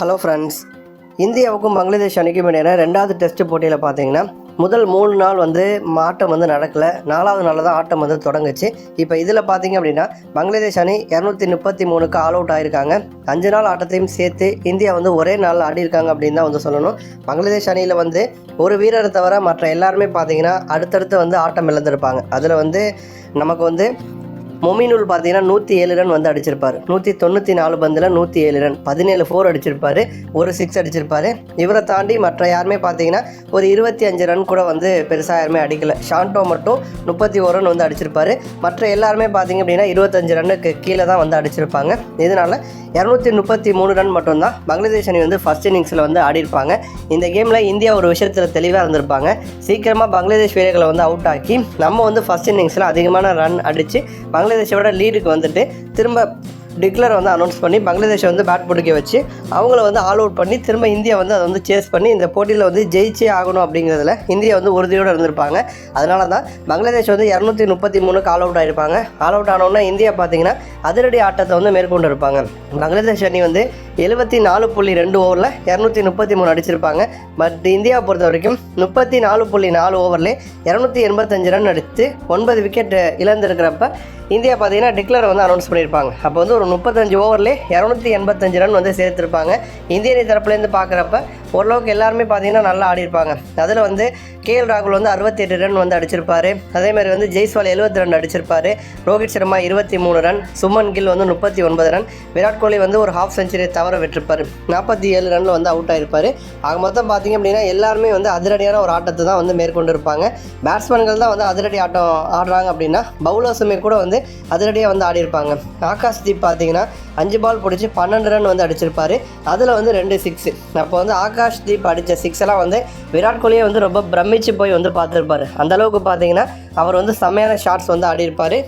Hello friends இந்தியாவுக்கும் பங்களாதேஷ் அணிக்கும் இடையில ரெண்டாவது டெஸ்ட் போட்டியில் பார்த்தீங்கன்னா முதல் மூணு நாள் வந்து ஆட்டம் வந்து நடக்கலை. நாலாவது நாளில் தான் ஆட்டம் வந்து தொடங்குச்சு. இப்போ இதில் பார்த்தீங்க அப்படின்னா பங்களாதேஷ் அணி இரநூத்தி முப்பத்தி மூணுக்கு ஆல் அவுட் ஆயிருக்காங்க. அஞ்சு நாள் ஆட்டத்தையும் சேர்த்து இந்தியா வந்து ஒரே நாள் ஆடிருக்காங்க அப்படின்னு தான் வந்து சொல்லணும். பங்களாதேஷ் அணியில் வந்து ஒரு வீரரை தவிர மற்ற எல்லாருமே பார்த்தீங்கன்னா அடுத்தடுத்து வந்து ஆட்டம் இழந்திருப்பாங்க. அதில் வந்து நமக்கு வந்து மொமினுல் பார்த்தீங்கன்னா நூற்றி ஏழு ரன் வந்து அடிச்சிருப்பார். நூற்றி தொண்ணூற்றி நாலு பந்தில் நூற்றி ஏழு ரன். பதினேழு ஃபோர் அடிச்சிருப்பாரு. ஒரு சிக்ஸ் அடிச்சிருப்பாரு. இவரை தாண்டி மற்ற யாருமே பார்த்தீங்கன்னா ஒரு இருபத்தி அஞ்சு ரன் கூட வந்து பெருசாக யாருமே அடிக்கல. ஷாண்டோ மட்டும் முப்பத்தி ஒரு ரன் வந்து அடிச்சிருப்பாரு. மற்ற எல்லாருமே பார்த்தீங்க அப்படின்னா இருபத்தஞ்சு ரன்னுக்கு கீழே தான் வந்து அடிச்சிருப்பாங்க. இதனால் இரநூத்தி முப்பத்தி மூணு ரன் மட்டும்தான் பங்களாதேஷ் அணி வந்து ஃபர்ஸ்ட் இன்னிங்ஸில் வந்து ஆடிருப்பாங்க இந்த கேமில் இந்தியா ஒரு விஷயத்தில் தெளிவாக இருந்திருப்பாங்க. சீக்கிரமாக பங்களாதேஷ் வீரர்களை வந்து அவுட் ஆக்கி நம்ம வந்து ஃபர்ஸ்ட் இன்னிங்ஸில் அதிகமான ரன் அடித்து பங்களாதேஷோட லீடுக்கு வந்துட்டு திரும்ப டிக்ளர் வந்து அனௌன்ஸ் பண்ணி பங்களாதேஷை வந்து பேட் பிடிக்க வச்சு அவங்கள வந்து ஆல் அவுட் பண்ணி திரும்ப இந்தியா வந்து அதை வந்து சேஸ் பண்ணி இந்த போட்டியில் வந்து ஜெயிச்சே ஆகணும் அப்படிங்கிறதுல இந்தியா வந்து உறுதியோடு இருந்திருப்பாங்க. அதனால தான் பங்களாதேஷ் வந்து இரநூத்தி முப்பத்தி மூணுக்கு ஆல் அவுட் ஆயிருப்பாங்க. ஆல் அவுட் ஆனோன்னா இந்தியா பார்த்தீங்கன்னா அதிரடி ஆட்டத்தை வந்து மேற்கொண்டு இருப்பாங்க. பங்களாதேஷ் அணி வந்து எழுபத்தி நாலு புள்ளி ரெண்டு ஓவரில் இரநூத்தி முப்பத்தி மூணு அடிச்சிருப்பாங்க. பட் இந்தியாவை பொறுத்த வரைக்கும் முப்பத்தி நாலு புள்ளி நாலு ஓவர்லேயே இரநூத்தி எண்பத்தஞ்சு ரன் அடித்து ஒன்பது விக்கெட் இழந்திருக்கிறப்ப இந்தியா பார்த்தீங்கன்னா டிக்ளர் வந்து அனௌன்ஸ் பண்ணியிருப்பாங்க. அப்போ வந்து ஒரு முப்பத்தஞ்சு ஓவர்லேயே இரநூத்தி எண்பத்தஞ்சு ரன் வந்து சேர்த்துருப்பாங்க. இந்திய அணி தரப்புலேருந்து பார்க்குறப்ப ஓரளவுக்கு எல்லாருமே பார்த்தீங்கன்னா நல்லா ஆடிருப்பாங்க அதில் வந்து கேஎல் ராகுல் வந்து அறுபத்தி எட்டு ரன் வந்து அடிச்சிருப்பாரு. அதேமாதிரி வந்து ஜெய்ஸ்வால் எழுபத்தி ரெண்டு அடிச்சிருப்பாரு. ரோஹித் சர்மா இருபத்தி மூணு ரன். சுமன் கில் வந்து முப்பத்தி ஒன்பது ரன். விராட் கோலி வந்து ஒரு ஹாஃப் செஞ்சுரி தவற விட்டிருப்பாரு. நாற்பத்தி ஏழு ரனில் வந்து அவுட் ஆகிருப்பார் ஆக மொத்தம் பார்த்தீங்க அப்படின்னா எல்லாருமே வந்து அதிரடியான ஒரு ஆட்டத்தை தான் வந்து மேற்கொண்டு இருப்பாங்க பேட்ஸ்மேன்கள் தான் வந்து அதிரடி ஆட்டம் ஆடுறாங்க அப்படின்னா பவுலர்ஸுமே கூட வந்து அதிரடியாக வந்து ஆடியிருப்பாங்க. ஆகாஷ் தீப் பார்த்தீங்கன்னா அஞ்சு பால் பிடிச்சி பன்னெண்டு ரன் வந்து அடிச்சிருப்பாரு. அதில் வந்து ரெண்டு சிக்ஸ் அப்போ வந்து ஆகாஷ் தீப் அடித்த சிக்ஸ் எல்லாம் வந்து விராட் கோலியை வந்து ரொம்ப பிரமிச்சு போய் வந்து பார்த்துருப்பாரு. அந்தளவுக்கு பார்த்தீங்கன்னா அவர் வந்து செம்மையான ஷாட்ஸ் வந்து ஆடியிருப்பார்.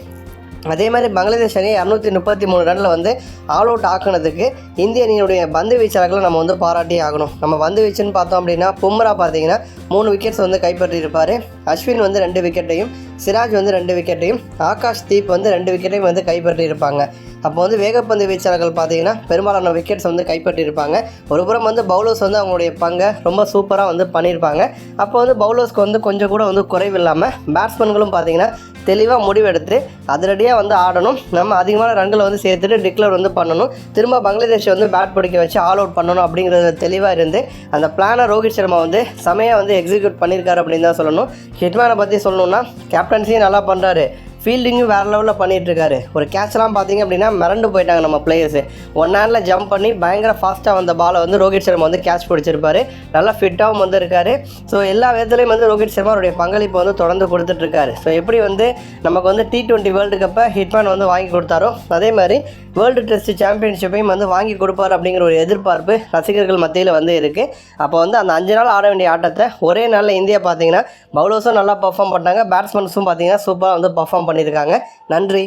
அதே மாதிரி பங்களாதேஷ் அணி இரநூத்தி முப்பத்தி மூணு ரனில் வந்து ஆல் அவுட் ஆக்குனதுக்கு இந்திய அணியினுடைய பந்து வீச்சாளர்களை நம்ம வந்து பாராட்டி ஆகணும். நம்ம பந்து வீச்சுன்னு பார்த்தோம் அப்படின்னா பும்ரா பார்த்தீங்கன்னா மூணு விக்கெட்ஸ் வந்து கைப்பற்றியிருப்பார். அஸ்வின் வந்து ரெண்டு விக்கெட்டையும் சிராஜ் வந்து ரெண்டு விக்கெட்டையும் ஆகாஷ் தீப் வந்து ரெண்டு விக்கெட்டையும் வந்து கைப்பற்றியிருப்பாங்க. அப்போ வந்து வேகப்பந்து வீச்சாளர்கள் பார்த்தீங்கன்னா பெரும்பாலான விக்கெட்ஸ் வந்து கைப்பற்றியிருப்பாங்க. ஒரு புறம் வந்து பவுலர்ஸ் வந்து அவங்களுடைய பங்கை ரொம்ப சூப்பராக வந்து பண்ணியிருப்பாங்க. அப்போ வந்து பவுலர்ஸ்க்கு வந்து கொஞ்சம் கூட வந்து குறைவில்லாமல் பேட்ஸ்மேன்களும் பார்த்தீங்கன்னா தெளிவாக முடிவெடுத்து அதிரடியாக வந்து ஆடணும். நம்ம அதிகமான ரன்களை வந்து சேர்த்துட்டு டிக்ளேர் வந்து பண்ணணும். திரும்ப பங்களாதேஷ் வந்து பேட் பிடிக்க வச்சு ஆல் அவுட் பண்ணணும் அப்படிங்கிறது தெளிவாக இருந்து அந்த பிளானை ரோஹித் சர்மா வந்து செமையாக வந்து எக்ஸிக்யூட் பண்ணியிருக்காரு அப்படின்னு தான் சொல்லணும். ஹிட்மேனை பற்றி சொல்லணும்னா கேப்டன்சியும் நல்லா பண்ணுறாரு ஃபீல்டிங்கும் வேறு லெவலில் பண்ணிகிட்ருக்காரு ஒரு கேட்ச்லாம் பார்த்தீங்க அப்படின்னா மிரண்டு போயிட்டாங்க நம்ம பிளேயர்ஸு ஒன் ஹேண்டில் ஜம்ப் பண்ணி பயங்கர ஃபாஸ்ட்டாக வந்த பாலை வந்து ரோஹித் சர்மா வந்து கேட்ச் பிடிச்சிருப்பாரு. நல்லா ஃபிட்டாகவும் வந்து இருக்காரு. ஸோ எல்லா விதத்துலையும் வந்து ரோஹித் சர்மா அவருடைய பங்களிப்பு வந்து தொடர்ந்து கொடுத்துட்ருக்காரு ஸோ எப்படி வந்து நமக்கு வந்து டி ட்வெண்ட்டி வேர்ல்டு கப்பை ஹிட்மேன் வந்து வாங்கி கொடுத்தாரோ அதே மாதிரி வேர்ல்டு டெஸ்ட் சாம்பியன்ஷிப்பையும் வந்து வாங்கி கொடுப்பார் அப்படிங்கிற ஒரு எதிர்பார்ப்பு ரசிகர்கள் மத்தியில் வந்து இருக்குது அப்போ வந்து அந்த அஞ்சு நாள் ஆட வேண்டிய ஆட்டத்தை ஒரே நாளில் இந்தியா பார்த்தீங்கன்னா பவுலர்ஸும் நல்லா பர்ஃபார்ம் பண்ணாங்க பேட்ஸ்மேன்ஸும் பார்த்தீங்கன்னா சூப்பராக வந்து பர்ஃபார்ம் பண்ணியிருக்காங்க. நன்றி.